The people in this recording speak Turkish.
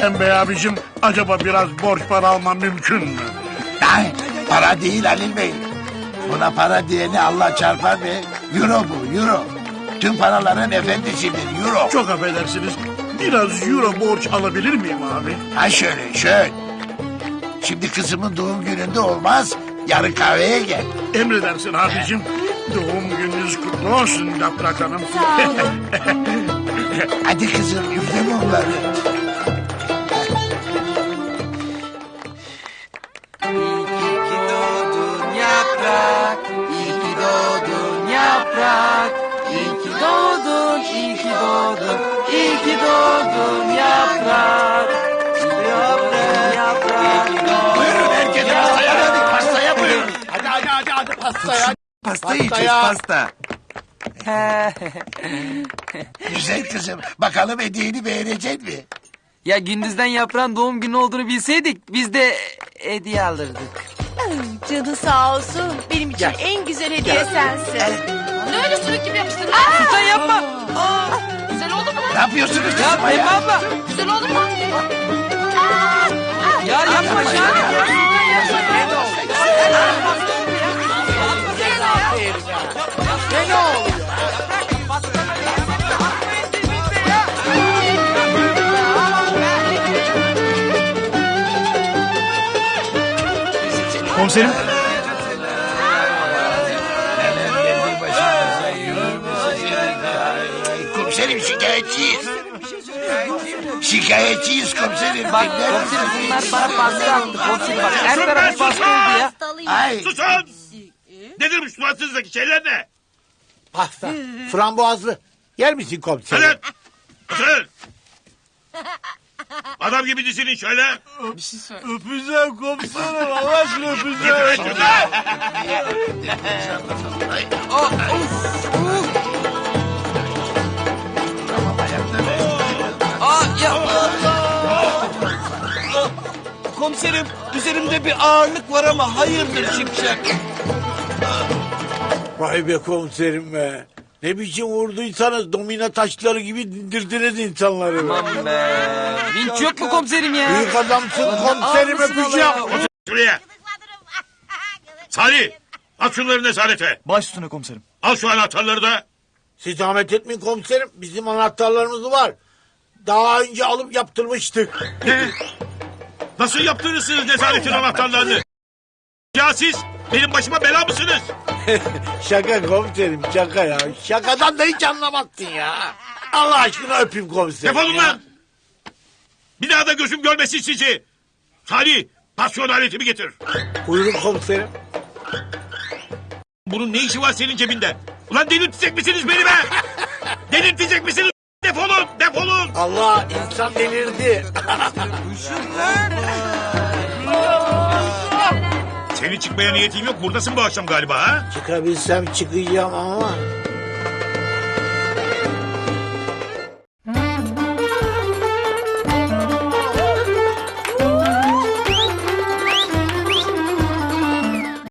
Pembe abicim acaba biraz borç para almam mümkün mü? Ay, para değil Halil Bey. Buna para diyeni Allah çarpar be. Euro bu euro. Tüm paraların efendisidir euro. Çok affedersiniz. Biraz euro borç alabilir miyim abi? Ha şöyle şöyle. Şimdi kızımın doğum gününde olmaz. Yarın kahveye gel. Emredersin abicim. Doğum gününüz kutlu olsun Yaprak Hanım. Sağ olun. Hadi kızım üfle mumları. Hadi hadi pastaya. Pasta yiyeceğiz pasta. Güzel kızım. Bakalım hediyeni beğenecek mi? ya gündüzden yaprağın doğum günü olduğunu bilseydik biz de hediye alırdık. Canı sağ olsun. Benim için en güzel hediye sensin. Ne öyle sürük gibi yapıştırdın? Sultan yapma. Güzel oldu mu Ne yapıyorsunuz Ya kızıma Pembe ya? abla. Güzel oldu mu? Ya yapma ya. Komiserim. Komiserim şikayetçiyiz. Şikayetçiyiz komiserim. Bak komiserim bunlar bana baskı attı. Komiserim bak her tarafı baskı oldu ya. Ay Susun! Nedir bu suratınızdaki şeyler ne? Pasta. Frambuazlı. Yer misin komiserim? Hadi! Otur! Adam gibi dizilin şöyle. Öpeceğim komiserim. Allah aşkına öpeceğim. Aa ya. Komiserim üzerimde bir ağırlık var ama hayırdır Şipşak? Vay be komiserim be. Ne biçim vurduysanız domino taşları gibi dindirdiniz insanları. Aman be. Vinç yok mu komiserim ya? Büyük adamsın komiserim öpeceğim. Şuraya. Salih! At şunları nezarete. Baş üstüne komiserim. Al şu anahtarları da. Siz zahmet etmeyin komiserim. Bizim anahtarlarımız var. Daha önce alıp yaptırmıştık. Ne? Nasıl yaptırırsınız nezaretin anahtarlarını? Ya siz benim başıma bela mısınız? Şaka komiserim şaka ya. Şakadan da hiç anlamazsın ya. Allah aşkına öpeyim komiserim. Defolun ya. lan! Bir daha da gözüm görmesin sizi. Salih, pasyon aletimi getir. Buyurun komiserim. Bunun ne işi var senin cebinde? Ulan delirtecek misiniz beni be? delirtecek misiniz? Defolun, defolun. Allah insan delirdi. Senin çıkmaya niyetin yok. Buradasın bu akşam galiba ha? Çıkabilsem çıkacağım ama